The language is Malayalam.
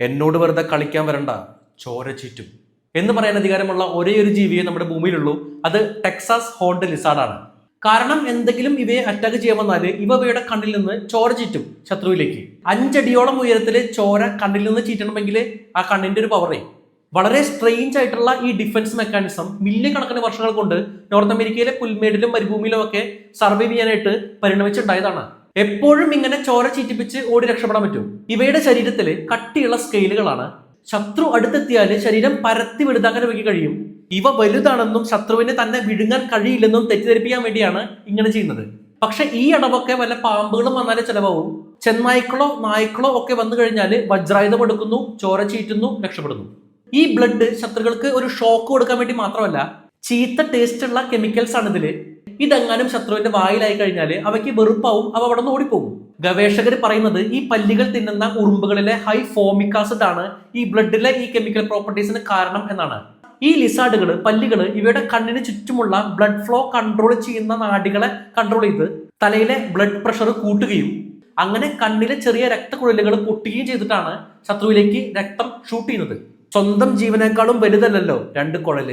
എന്നോട് വെറുതെ കളിക്കാൻ വരണ്ട. ചോര ചീറ്റും. എന്ന് പറയാൻ അധികാരമുള്ള ഒരേ ഒരു ജീവിയെ നമ്മുടെ ഭൂമിയിലുള്ളൂ. അത് ടെക്സാസ് ഹോണ്ട് ലിസാർഡാണ്. കാരണം എന്തെങ്കിലും ഇവയെ അറ്റാക്ക് ചെയ്യാൻ ഇവ ഇവയുടെ കണ്ണിൽ നിന്ന് ചോര ചീറ്റും ശത്രുവിലേക്ക്. അഞ്ചടിയോളം ഉയരത്തിൽ ചോര കണ്ണിൽ നിന്ന് ചീറ്റണമെങ്കിൽ ആ കണ്ണിന്റെ ഒരു പവറേ വളരെ സ്ട്രെയിഞ്ച് ആയിട്ടുള്ള ഈ ഡിഫൻസ് മെക്കാനിസം മില്യൺ കണക്കിന് വർഷങ്ങൾ കൊണ്ട് നോർത്ത് അമേരിക്കയിലെ പുൽമേടിലും മരുഭൂമിയിലും ഒക്കെ സർവൈവ് ചെയ്യാനായിട്ട് പരിണമിച്ചുണ്ടായതാണ്. എപ്പോഴും ഇങ്ങനെ ചോര ചീറ്റിപ്പിച്ച് ഓടി രക്ഷപ്പെടാൻ പറ്റും. ഇവയുടെ ശരീരത്തിൽ കട്ടിയുള്ള സ്കെയിലുകളാണ്. ശത്രു അടുത്തെത്തിയാൽ ശരീരം പരത്തി വിടുതാക്കാൻ ഇവയ്ക്ക് കഴിയും. ഇവ വലുതാണെന്നും ശത്രുവിനെ തന്നെ വിഴുങ്ങാൻ കഴിയില്ലെന്നും തെറ്റിദ്ധരിപ്പിക്കാൻ വേണ്ടിയാണ് ഇങ്ങനെ ചെയ്യുന്നത്. പക്ഷെ ഈ അടവൊക്കെ വല്ല പാമ്പുകളും വന്നാലേ ചിലവാകും. ചെന്നായ്ക്കളോ നായ്ക്കളോ ഒക്കെ വന്നു കഴിഞ്ഞാൽ വജ്രായുധം എടുക്കുന്നു ചോര ചീറ്റുന്നു രക്ഷപ്പെടുന്നു. ഈ ബ്ലഡ് ശത്രുക്കൾക്ക് ഒരു ഷോക്ക് കൊടുക്കാൻ വേണ്ടി മാത്രമല്ല ചീത്ത ടേസ്റ്റ് ഉള്ള കെമിക്കൽസ് ആണ് ഇതിൽ. ഇതെങ്ങാനും ശത്രുവിന്റെ വായിലായി കഴിഞ്ഞാൽ അവയ്ക്ക് വെറുപ്പാവും അവ അവിടെ നിന്ന് ഓടിപ്പോകും. ഗവേഷകർ പറയുന്നത് ഈ പല്ലികൾ തിന്നുന്ന ഉറുമ്പുകളിലെ ഹൈ ഫോമിക് ആസിഡ് ആണ് ഈ ബ്ലഡിലെ ഈ കെമിക്കൽ പ്രോപ്പർട്ടീസിന് കാരണം എന്നാണ്. ഈ ലിസാർഡുകൾ പല്ലികൾ ഇവയുടെ കണ്ണിന് ചുറ്റുമുള്ള ബ്ലഡ് ഫ്ലോ കൺട്രോൾ ചെയ്യുന്ന നാടികളെ കൺട്രോൾ ചെയ്ത് തലയിലെ ബ്ലഡ് പ്രഷർ കൂട്ടുകയും അങ്ങനെ കണ്ണിലെ ചെറിയ രക്തക്കുഴലുകൾ പൊട്ടുകയും ചെയ്തിട്ടാണ് ശത്രുവിലേക്ക് രക്തം ഷൂട്ട് ചെയ്യുന്നത്. സ്വന്തം ജീവനേക്കാളും വലുതല്ലല്ലോ രണ്ട് കുഴൽ.